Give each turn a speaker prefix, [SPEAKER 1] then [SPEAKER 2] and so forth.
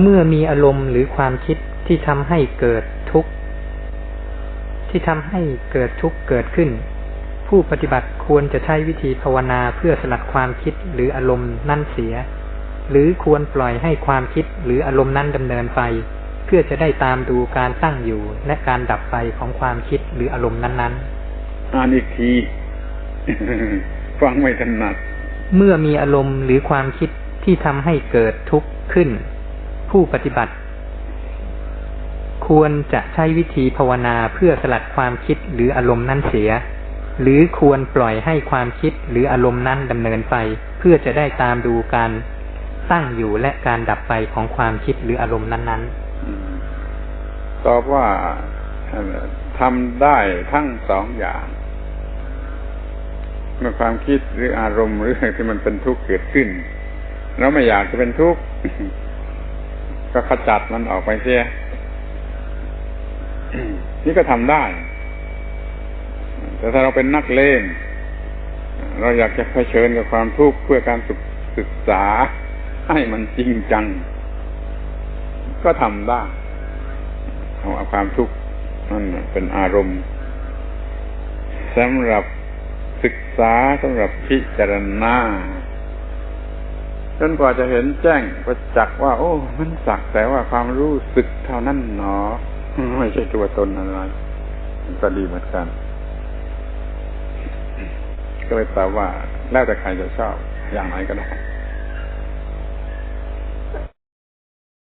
[SPEAKER 1] เมื่อมีอารมณ์หรือความคิดที่ทำให้เกิดทุกข์ ที่ทำให้เกิดทุกข์เกิดขึ้น ผู้ปฏิบัติควรจะใช้วิธีภาวนาเพื่อสลัดความคิดหรืออารมณ์นั่นเสีย หรือควรปล่อยให้ความคิดหรืออารมณ์นั้นดำเนินไป เพื่อจะได้ตามดูการตั้งอยู่และการดับไปของความคิดหรืออารมณ์นั้น
[SPEAKER 2] ๆอ่านอีกทีฟังไม่ถนัด
[SPEAKER 1] เมื่อมีอารมณ์หรือความคิดที่ทำให้เกิดทุกข์ขึ้น ผู้ปฏิบัติ ควรจะใช้วิธีภาวนาเพื่อสลัดความคิดหรืออารมณ์นั้นเสีย หรือควรปล่อยให้ความคิดหรืออารมณ์นั้นดำเนินไป เพื่อจะได้ตามดูการตั้งอยู่และการดับไปของความคิดหรืออารมณ์นั้น
[SPEAKER 2] ๆตอบว่าทำได้ทั้งสองอย่างเมื่อความคิดหรืออารมณ์หรือที่มันเป็นทุกข์เกิดขึ้น เราไม่อยากจะเป็นทุกข์ ก็ขจัดมันออกไปเสียนี่ก็ทำได้ แต่ถ้าเราเป็นนักเล่นเราอยากจะเผชิญกับความทุกข์เพื่อการศึกษาให้มันจริงจัง ก็ทำได้เอาความทุกข์นั่นเป็นอารมณ์สำหรับศึกษาสำหรับพิจารณา จนกว่าจะเห็นแจ้งประจักษ์ว่า โอ้ มันสักแต่ว่าความรู้สึกเท่านั้นหนอ ไม่ใช่ตัวตนอะไรก็ดีเหมือนกัน ก็เลยแปลว่าแล้วแต่ใครจะชอบอย่างไหนก็ได้